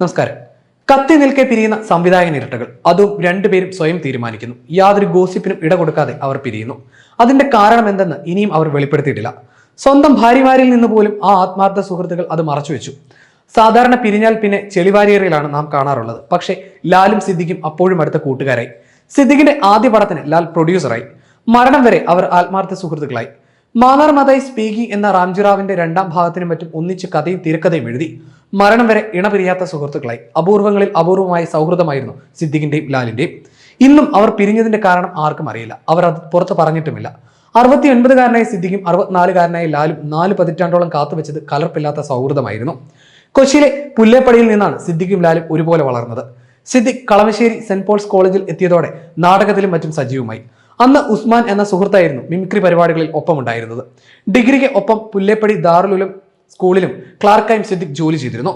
നമസ്കാരം. കത്തി നിൽക്കെ പിരിയുന്ന സംവിധായകൻ ഇരട്ടകൾ. അതും രണ്ടുപേരും സ്വയം തീരുമാനിക്കുന്നു. യാതൊരു ഗോസിപ്പിനും ഇട കൊടുക്കാതെ അവർ പിരിയുന്നു. അതിന്റെ കാരണം എന്തെന്ന് ഇനിയും അവർ വെളിപ്പെടുത്തിയിട്ടില്ല. സ്വന്തം ഭാര്യമാരിൽ നിന്ന് പോലും ആ ആത്മാർത്ഥ സുഹൃത്തുക്കൾ അത് മറച്ചുവെച്ചു സാധാരണ പിരിഞ്ഞാൽ പിന്നെ ചെളിവാരിയേറിയിലാണ് നാം കാണാറുള്ളത്. പക്ഷേ ലാലും സിദ്ദിഖും അപ്പോഴും അടുത്ത കൂട്ടുകാരായി. സിദ്ദിഖിന്റെ ആദ്യ പടത്തിന് ലാൽ പ്രൊഡ്യൂസറായി. മരണം വരെ അവർ ആത്മാർത്ഥ സുഹൃത്തുക്കളായി. മാനാർ മതായി സ്പീക്കിംഗ് എന്ന റാംജിറാവിന്റെ രണ്ടാം ഭാഗത്തിനും മറ്റും ഒന്നിച്ച് കഥയും തിരക്കഥയും എഴുതി. മരണം വരെ ഇണപിരിയാത്ത സുഹൃത്തുക്കളായി അപൂർവങ്ങളിൽ അപൂർവമായ സൗഹൃദമായിരുന്നു സിദ്ദിഖിന്റെയും ലാലിന്റെയും. ഇന്നും അവർ പിരിഞ്ഞതിന്റെ കാരണം ആർക്കും അറിയില്ല. അവർ അത് പുറത്ത് പറഞ്ഞിട്ടുമില്ല. അറുപത്തി ഒൻപതുകാരനായ സിദ്ദിഖും അറുപത്തിനാലുകാരനായ ലാലും നാല് പതിറ്റാണ്ടോളം കാത്തുവെച്ചത് കലർപ്പില്ലാത്ത സൗഹൃദമായിരുന്നു. കൊച്ചിയിലെ പുല്ലേപ്പടിയിൽ നിന്നാണ് സിദ്ദിഖും ലാലും ഒരുപോലെ വളർന്നത്. സിദ്ദിഖ് കളമശ്ശേരി സെന്റ് പോൾസ് കോളേജിൽ എത്തിയതോടെ നാടകത്തിലും മറ്റും സജീവമായി. അന്ന് ഉസ്മാൻ എന്ന സുഹൃത്തായിരുന്നു മിമിക്രി പരിപാടികളിൽ ഒപ്പമുണ്ടായിരുന്നത്. ഡിഗ്രിക്ക് ഒപ്പം പുല്ലേപ്പടി ദാറുലുലും സ്കൂളിലും ക്ലാർക്കായും സിദ്ദിഖ് ജോലി ചെയ്തിരുന്നു.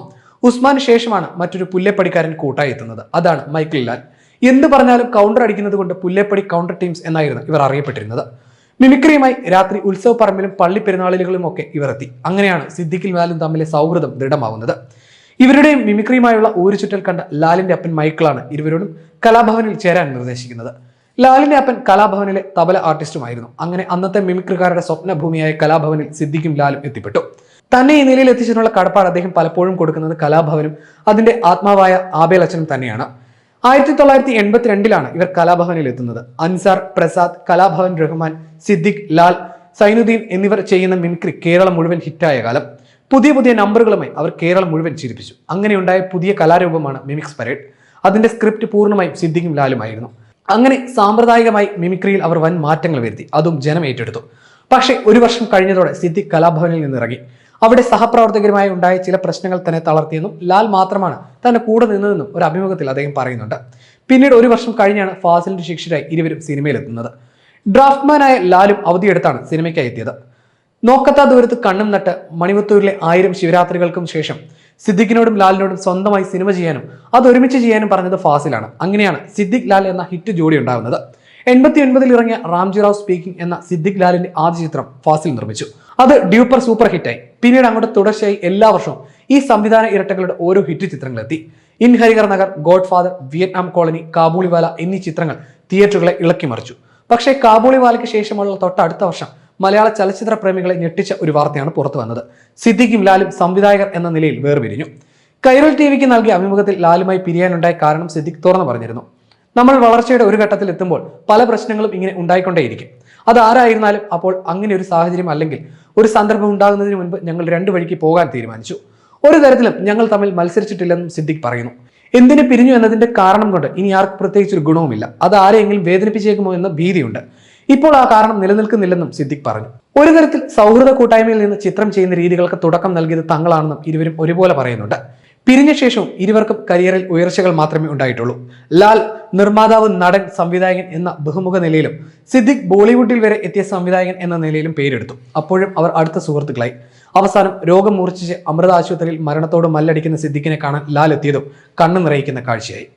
ഉസ്മാന് ശേഷമാണ് മറ്റൊരു പുല്ലേപ്പടിക്കാരൻ കൂട്ടായി എത്തുന്നത് അതാണ് മൈക്കിൾ ലാൽ. എന്ത് പറഞ്ഞാലും കൗണ്ടർ അടിക്കുന്നത് കൊണ്ട് പുല്ലേപ്പടി കൗണ്ടർ ടീംസ് എന്നായിരുന്നു ഇവർ അറിയപ്പെട്ടിരുന്നത്. മിമിക്രിയുമായി രാത്രി ഉത്സവ പറമ്പിലും പള്ളി പെരുന്നാളുകളിലും ഒക്കെ ഇവർ എത്തി അങ്ങനെയാണ് സിദ്ദിഖിൽ ലാലും തമ്മിലെ സൗഹൃദം ദൃഢമാവുന്നത്. ഇവരുടെയും മിമിക്രിയുമായുള്ള ഊരുചുറ്റൽ കണ്ട ലാലിന്റെ അപ്പൻ മൈക്കിളാണ് ഇരുവരോടും കലാഭവനിൽ ചേരാൻ നിർദ്ദേശിക്കുന്നത്. ലാലിന്റെ അപ്പൻ കലാഭവനിലെ തബല ആർട്ടിസ്റ്റുമായിരുന്നു അങ്ങനെ അന്നത്തെ മിമിക്രിക്കാരുടെ സ്വപ്നഭൂമിയായ കലാഭവനിൽ സിദ്ദിഖും ലാലും എത്തിപ്പെട്ടു. തന്നെ ഈ നിലയിൽ എത്തിച്ചതിനുള്ള കടപ്പാട് അദ്ദേഹം പലപ്പോഴും കൊടുക്കുന്നത് കലാഭവനും അതിന്റെ ആത്മാവായ ആബേൽ അച്ഛനും തന്നെയാണ്. ആയിരത്തി തൊള്ളായിരത്തി എൺപത്തിരണ്ടിലാണ് ഇവർ കലാഭവനിൽ എത്തുന്നത്. അൻസാർ പ്രസാദ് കലാഭവൻ റഹ്മാൻ സിദ്ദിഖ് ലാൽ സൈനുദ്ദീൻ എന്നിവർ ചെയ്യുന്ന മിമിക്രി കേരളം മുഴുവൻ ഹിറ്റായ കാലം. പുതിയ പുതിയ നമ്പറുകളുമായി അവർ കേരളം മുഴുവൻ ചിരിപ്പിച്ചു. അങ്ങനെയുണ്ടായ പുതിയ കലാരൂപമാണ് മിമിക്സ് പരേഡ്. അതിന്റെ സ്ക്രിപ്റ്റ് പൂർണമായും സിദ്ദിഖും ലാലുമായിരുന്നു. അങ്ങനെ സാമ്പ്രദായികമായി മിമിക്രിയിൽ അവർ വൻ മാറ്റങ്ങൾ വരുത്തി. അതും ജനം ഏറ്റെടുത്തു. പക്ഷേ ഒരു വർഷം കഴിഞ്ഞതോടെ സിദ്ദിഖ് കലാഭവനിൽ നിന്നിറങ്ങി. അവിടെ സഹപ്രവർത്തകരുമായി ഉണ്ടായ ചില പ്രശ്നങ്ങൾ തന്നെ തളർത്തിയെന്നും ലാൽ മാത്രമാണ് തന്നെ കൂടെ നിന്നതെന്നും ഒരു അഭിമുഖത്തിൽ അദ്ദേഹം പറയുന്നുണ്ട്. പിന്നീട് ഒരു വർഷം കഴിഞ്ഞാണ് ഫാസിലിന്റെ ശിക്ഷരായി ഇരുവരും സിനിമയിലെത്തുന്നത്. ഡ്രാഫ്റ്റ്മാനായ ലാലും അവധിയെടുത്താണ് സിനിമയ്ക്കായി എത്തിയത്. നോക്കത്താ ദൂരത്ത് കണ്ണും നട്ട് മണിമുത്തൂരിലെ ആയിരം ശിവരാത്രികൾക്കും ശേഷം സിദ്ദിഖിനോടും ലാലിനോടും സ്വന്തമായി സിനിമ ചെയ്യാനും അത് ഒരുമിച്ച് ചെയ്യാനും പറഞ്ഞത് ഫാസിലാണ്. അങ്ങനെയാണ് സിദ്ദിഖ് ലാൽ എന്ന ഹിറ്റ് ജോഡി ഉണ്ടാകുന്നത്. എൺപത്തി ഒൻപതിൽ ഇറങ്ങിയ റാംജി റാവ് സ്പീക്കിംഗ് എന്ന സിദ്ദിഖ് ലാലിന്റെ ആദ്യ ചിത്രം ഫാസിൽ നിർമ്മിച്ചു. അത് ഡ്യൂപ്പർ സൂപ്പർ ഹിറ്റായി. പിന്നീട് അങ്ങോട്ട് തുടർച്ചയായി എല്ലാ വർഷവും ഈ സംവിധാന ഇരട്ടകളുടെ ഓരോ hit ചിത്രങ്ങളെത്തി in Harihar Nagar godfather Vietnam colony Kabuliwala എന്നീ ചിത്രങ്ങൾ തിയേറ്ററുകളെ ഇളക്കി മറിച്ചു. പക്ഷേ കാബൂളിവാലയ്ക്ക് ശേഷമുള്ള തൊട്ടടുത്ത വർഷം മലയാള ചലച്ചിത്ര പ്രേമികളെ ഞെട്ടിച്ച ഒരു വാർത്തയാണ് പുറത്തു വന്നത്. സിദ്ദിഖും ലാലും സംവിധായകർ എന്ന നിലയിൽ വേർപിരിഞ്ഞു. കൈറൽ ടി വിക്ക് നൽകിയ അഭിമുഖത്തിൽ ലാലുമായി പിരിയാനുണ്ടായ കാരണം സിദ്ദിഖ് തുറന്നു പറഞ്ഞിരുന്നു. നമ്മൾ വളർച്ചയുടെ ഒരു ഘട്ടത്തിൽ എത്തുമ്പോൾ പല പ്രശ്നങ്ങളും ഇങ്ങനെ ഉണ്ടായിക്കൊണ്ടേയിരിക്കും. അത് ആരായിരുന്നാലും അപ്പോൾ അങ്ങനെ ഒരു സാഹചര്യം അല്ലെങ്കിൽ ഒരു സന്ദർഭം ഉണ്ടാകുന്നതിന് മുൻപ് ഞങ്ങൾ രണ്ടു വഴിക്ക് പോകാൻ തീരുമാനിച്ചു. ഒരു തരത്തിലും ഞങ്ങൾ തമ്മിൽ മത്സരിച്ചിട്ടില്ലെന്നും സിദ്ദിഖ് പറയുന്നു. എന്തിനു പിരിഞ്ഞു എന്നതിന്റെ കാരണം കൊണ്ട് ഇനി ആർക്ക് പ്രത്യേകിച്ച് ഒരു ഗുണവുമില്ല. അത് ആരെയെങ്കിലും വേദനിപ്പിച്ചേക്കുമോ എന്ന ഭീതിയുണ്ട്. ഇപ്പോൾ ആ കാരണം നിലനിൽക്കുന്നില്ലെന്നും സിദ്ദിഖ് പറഞ്ഞു. ഒരു തരത്തിൽ സൗഹൃദ കൂട്ടായ്മയിൽ നിന്ന് ചിത്രം ചെയ്യുന്ന രീതികൾക്ക് തുടക്കം നൽകിയത് തങ്ങളാണെന്നും ഇരുവരും ഒരുപോലെ പറയുന്നുണ്ട്. പിരിഞ്ഞ ശേഷവും ഇരുവർക്കും കരിയറിൽ ഉയർച്ചകൾ മാത്രമേ ഉണ്ടായിട്ടുള്ളൂ. ലാൽ നിർമ്മാതാവ് നടൻ സംവിധായകൻ എന്ന ബഹുമുഖ നിലയിലും സിദ്ദിഖ് ബോളിവുഡിൽ വരെ എത്തിയ സംവിധായകൻ എന്ന നിലയിലും പേരെടുത്തു. അപ്പോഴും അവർ അടുത്ത സുഹൃത്തുക്കളായി. അവസാനം രോഗം മൂർച്ഛിച്ച് അമൃത ആശുപത്രിയിൽ മരണത്തോട് മല്ലടിക്കുന്ന സിദ്ദിഖിനെ കാണാൻ ലാൽ എത്തിയതും കണ്ണു നിറയിക്കുന്ന കാഴ്ചയായി.